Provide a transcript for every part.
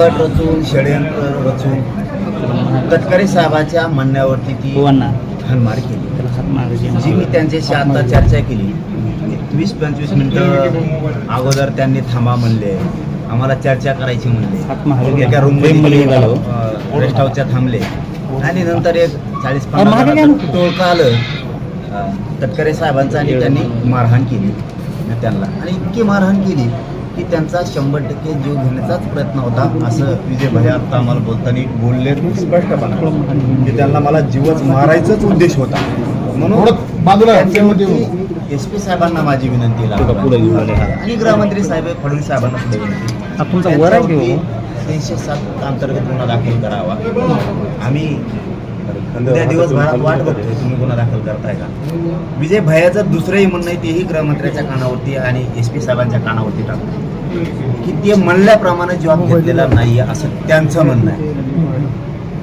रचून षडयंत्र रचून तटकरे साहेबाच्या म्हणण्यावरती ती हानमार केली. हात मारायचे जी मी त्यांच्याशी आता चर्चा केली. वीस पंचवीस मिनिटं अगोदर त्यांनी थांबा म्हणले. आम्हाला चर्चा करायची म्हणले. एका रूम प्रेममध्ये निघालो. रेस्ट हाऊसच्या थांबले. आणि नंतर एक चाळीस पन्नास टोळकं आलं. तटकरे साहेबांचं आणि त्यांनी मारहाण केली. त्यांना. आणि इतकी मारहाण केली. की त्यांचा शंभर टक्के जीव घेण्याचाच प्रयत्न होता असं विजय भैया आता आम्हाला बोलताना बोलले स्पष्टपणा की त्यांना मला जीवच मारायचाच उद्देश होता. म्हणून एस पी साहेबांना माझी विनंती आणि गृहमंत्री साहेब फडणवीस साहेबांना पुढे विनंती? तीनशे सात अंतर्गत गुन्हा दाखल करावा. आम्ही उद्या दिवसभरात वाट बघतोय तुम्ही गुन्हा दाखल करताय का? विजय भैयाचं दुसरंही म्हणणं आहे तेही गृहमंत्र्याच्या कानावरती आणि एस पी साहेबांच्या कानावरती टाकतो. की ते म्हणल्याप्रमाणे जॉब घेतलेला नाहीये असं त्यांचं म्हणणं आहे.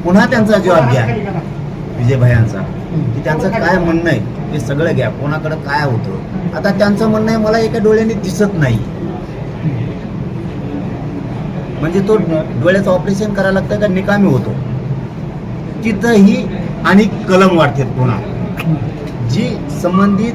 पुन्हा त्यांचा जॉब घ्या विजय भयांचा की त्यांचं काय म्हणणं आहे? ते सगळं घ्या. कोणाकडे काय होतं? आता त्यांचं म्हणणं आहे मला एका डोळ्याने दिसत नाही. म्हणजे तो डोळ्याचं ऑपरेशन करायला लागतं का? निकामी होतो. तिथंही आणि कलम वाढते पुन्हा. जी संबंधित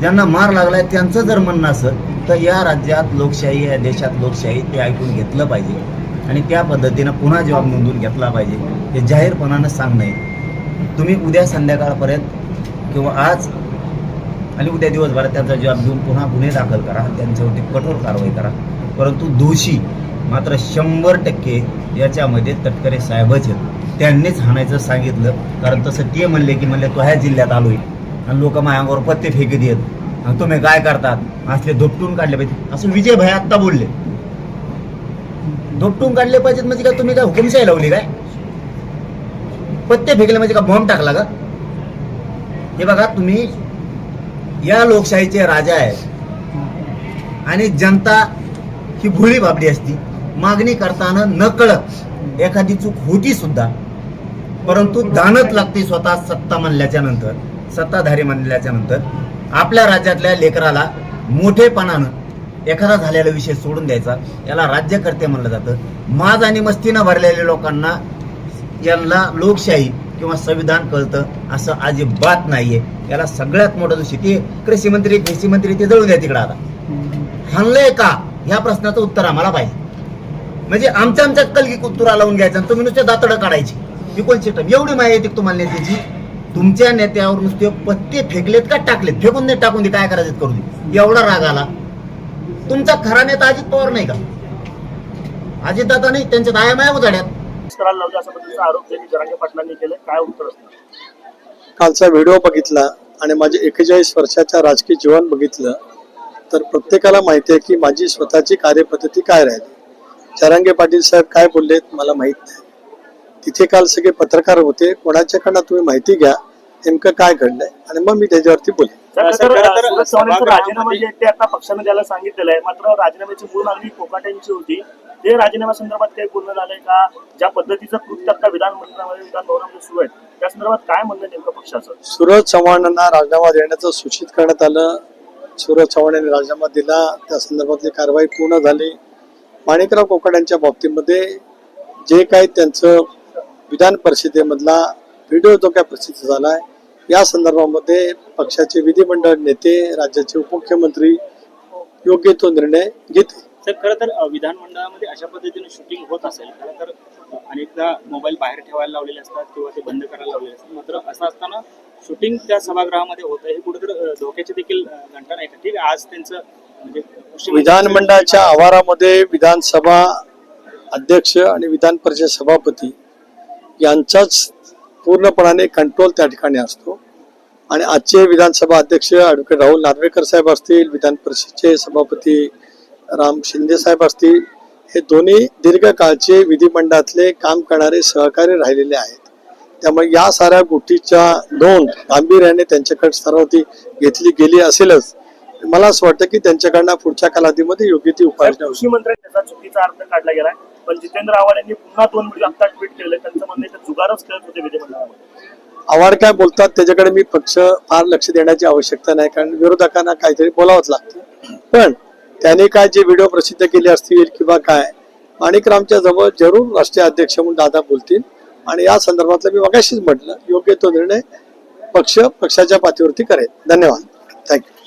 ज्यांना मार लागलाय त्यांचं जर म्हणणं असेल तर या राज्यात लोकशाही या देशात लोकशाही ते ऐकून घेतलं पाहिजे. आणि त्या पद्धतीनं पुन्हा जवाब नोंदवून घेतला पाहिजे. हे जाहीरपणानं सांगणं आहे. तुम्ही उद्या संध्याकाळपर्यंत किंवा आज आणि उद्या दिवसभरात त्यांचा जवाब देऊन पुन्हा गुन्हे दाखल करा. त्यांच्यावरती कठोर कारवाई करा. परंतु दोषी मात्र शंभर टक्के याच्यामध्ये तटकरे साहेबच आहेत. त्यांनीच हाणायचं सांगितलं. कारण तसं ते म्हणले की म्हणले तो ह्या जिल्ह्यात आलोय. आणि लोक मायावर पत्ते फेकत येत. आणि तुम्ही काय करतात? असले धोपटून काढले पाहिजे. असं विजय भाई आत्ता बोलले. धोपटून काढले पाहिजेत म्हणजे काय तुम्ही काय हुकुमशाही लावली काय? पत्ते फेकले म्हणजे का बॉम्ब टाकला का? हे बघा तुम्ही या लोकशाहीचे राजा आहेत आणि जनता ही भोळी बाबडी असती. मागणी करताना नकळत एखादी चूक होती सुद्धा. परंतु दानत लागते स्वतः सत्ता म्हणल्याच्या नंतर सत्ताधारी म्हणल्याच्या नंतर. आपल्या राज्यातल्या लेकराला मोठेपणानं एखादा झालेला विषय सोडून द्यायचा. याला राज्यकर्ते म्हणलं जातं. माज आणि मस्तीनं भरलेल्या लोकांना यांना लोकशाही किंवा संविधान कळतं असं अजिबात नाहीये. याला सगळ्यात मोठं दोषी ते कृषी मंत्री कृषी मंत्री ते जळून द्या तिकडं आता. हाणलंय का? ह्या प्रश्नाचं उत्तर आम्हाला पाहिजे. म्हणजे आमच्या आमच्या कलगी कुत्तुरा लावून घ्यायचा आणि तुम्ही नुसते दातडं काढायची. ही कोण सिस्टम एवढी माहिती तुम्हाला नेत्याची. तुमच्या नेत्यावर नुसते पत्ते फेकलेत का टाकलेत? फेकून दे टाकून दे काय करायचं करू दे? एवढा राग आला. तुमचा खरा नेता अजित पवार नाही का? अजित दादा नाही त्यांच्या दाया माया उजाड्यात. करायला लावले असा पद्धतीचा आरोप त्यांनी जरांगे पाटलांनी केले काय उत्तर असणार? कालचा व्हिडिओ बघितला आणि माझे एकेचाळीस वर्षाच्या राजकीय जीवन बघितलं तर प्रत्येकाला माहिती आहे की माझी स्वतःची कार्यपद्धती काय राहिली? चरांगे पाटील साहेब काय बोललेत मला माहीत नाही. तिथे काल सगळे पत्रकार होते. कोणाच्याकडनं तुम्ही माहिती घ्या. नेमकं काय घडलंय? आणि मग मी त्याच्यावरती बोलेन. सभागृहामध्ये- राजीनामा जे आहे ते आता पक्षाने द्यायला सांगितलेलं आहे मात्र राजीनाम्याची मूळ मागणी कोकाट्यांची होती. ते राजीनामा संदर्भात काही बोलणं झालंय का? ज्या पद्धतीचं कृत्य आता विधानमंडळामध्ये विधान भवनामध्ये सुरू आहे त्या संदर्भात काय म्हणणं नेमकं पक्षाचं? सूरज चव्हाणांना राजीनामा देण्याचं सूचित करण्यात आलं. सूरज चव्हाण यांनी राजीनामा दिला. त्या संदर्भातली कारवाई पूर्ण झाली. माणिकराव कोकड यांच्या बाबतीमध्ये जे काही त्यांचं विधान परिषदेमधला व्हिडिओ जो काय प्रसिद्ध झाला आहे या संदर्भामध्ये पक्षाचे विधिमंडळ नेते राज्याचे उपमुख्यमंत्री योग्य तो निर्णय घेतील. तर खरं तर विधानमंडळामध्ये अशा पद्धतीने शूटिंग होत असेल खरं तर अनेकदा मोबाईल बाहेर ठेवायला लावलेले असतात किंवा ते बंद करायला लावलेले असतात. मात्र असं असताना शूटिंग त्या सभागृहामध्ये होतं हे कुठेतरी धोक्याची देखील घंटा नाही का ठीक आहे आज त्यांचं म्हणजे विधानमंडळाच्या आवारामध्ये विधानसभा अध्यक्ष आणि विधान परिषद सभापती यांचाच पूर्णपणाने कंट्रोल त्या ठिकाणी असतो. आणि आजचे विधानसभा अध्यक्ष ॲडव्होकेट राहुल नार्वेकर साहेब असतील विधान परिषदेचे सभापती राम शिंदे साहेब असतील हे दोन्ही दीर्घकाळचे विधिमंडळातले काम करणारे सहकारी राहिलेले आहेत. त्यामुळे या साऱ्या गोष्टीच्या नोंद गांभीर्याने त्यांच्याकडे स्तरावरती घेतली गेली असेलच. मला असं वाटतं की त्यांच्याकडनं पुढच्या कालावधीमध्ये योग्य ती उपाययोजना कृषी मंत्र्यांनी त्याचा चुकीचा अर्थ काढला गेला पण जितेंद्र आव्हाड यांनी पुन्हा दोन व्हिडिओ आता ट्विट केलं त्यांचं म्हणणं आहे जुगारच खेळत होते विधिमंडळामध्ये आव्हाड काय बोलतात त्याच्याकडे मी पक्ष फार लक्ष देण्याची आवश्यकता नाही कारण विरोधकांना काहीतरी बोलावंच लागतं. पण त्याने काय जे व्हिडिओ प्रसिद्ध केले असतील किंवा काय माणिकरामच्या जवळ जरूर राष्ट्रीय अध्यक्ष म्हणून दादा बोलतील. आणि या संदर्भातलं मी मगाशीच म्हटलं योग्य तो निर्णय पक्ष पक्षाच्या पातळीवरती करेल. धन्यवाद. थँक्यू